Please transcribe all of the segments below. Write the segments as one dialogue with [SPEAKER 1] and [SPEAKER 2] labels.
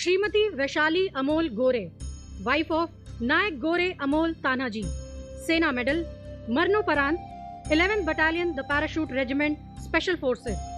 [SPEAKER 1] Shrimati Vaishali Amol Gore wife of Naik Gore Amol Tanaji, Sena medal, मरणोपरांत 11 battalion the parachute regiment special forces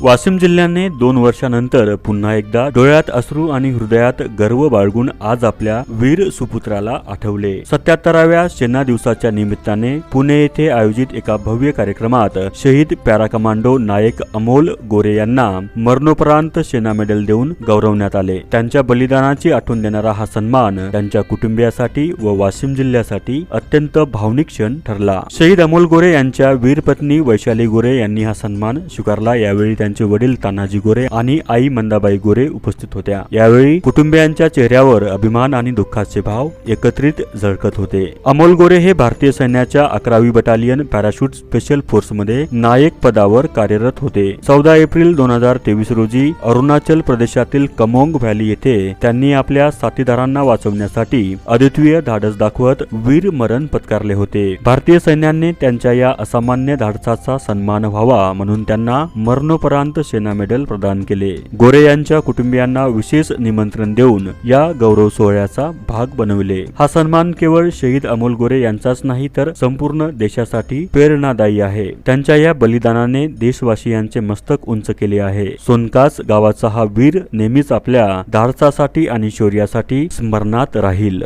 [SPEAKER 2] Washim जिल्ह्याने दोन वर्षानंतर पुन्हा एकदा डोळ्यात अश्रू आणि हृदयात गर्व बाळगून आज आपल्या वीर सुपुत्राला आठवले. सत्याहत्तराव्या सेना दिवसाच्या निमित्ताने पुणे येथे आयोजित एका भव्य कार्यक्रमात शहीद पॅरा कमांडो नायक अमोल गोरे यांना मरणोपरांत सेना मेडल देऊन गौरवण्यात आले. त्यांच्या बलिदानाची आठवण देणारा हा सन्मान त्यांच्या कुटुंबियासाठी व वाशिम जिल्ह्यासाठी अत्यंत भावनिक क्षण ठरला. शहीद अमोल गोरे यांच्या वीर पत्नी वैशाली गोरे यांनी हा सन्मान स्वीकारला. यावेळी त्यांचे वडील तानाजी गोरे आणि आई मंदाबाई गोरे उपस्थित होत्या. यावेळी कुटुंबियांच्या चेहऱ्यावर अभिमान आणि दुःखाचे भाव एकत्रित झळकत होते. अमोल गोरे हे भारतीय सैन्याच्या अकरावी बटालियन पॅराशूट स्पेशल फोर्समध्ये नायक पदावर कार्यरत होते. चौदा एप्रिल दोन हजार तेवीस रोजी अरुणाचल प्रदेशातील कमोंग व्हॅली येथे त्यांनी आपल्या साथीदारांना वाचवण्यासाठी अद्वितीय धाडस दाखवत वीर मरण पत्कारले होते. भारतीय सैन्याने त्यांच्या या असामान्य धाडसाचा सन्मान व्हावा म्हणून त्यांना उपरांत सेना मेडल प्रदान केले. गोरे यांच्या कुटुंबियांना विशेष निमंत्रण देऊन या गौरव सोहळ्याचा भाग बनविले. हा सन्मान केवळ शहीद अमोल गोरे यांचाच नाही तर संपूर्ण देशासाठी प्रेरणादायी आहे. त्यांच्या या बलिदानाने देशवासियांचे मस्तक उंच केले आहे. सोनकास गावाचा हा वीर नेहमीच आपल्या धाडसासाठी आणि शौर्यासाठी स्मरणात राहील.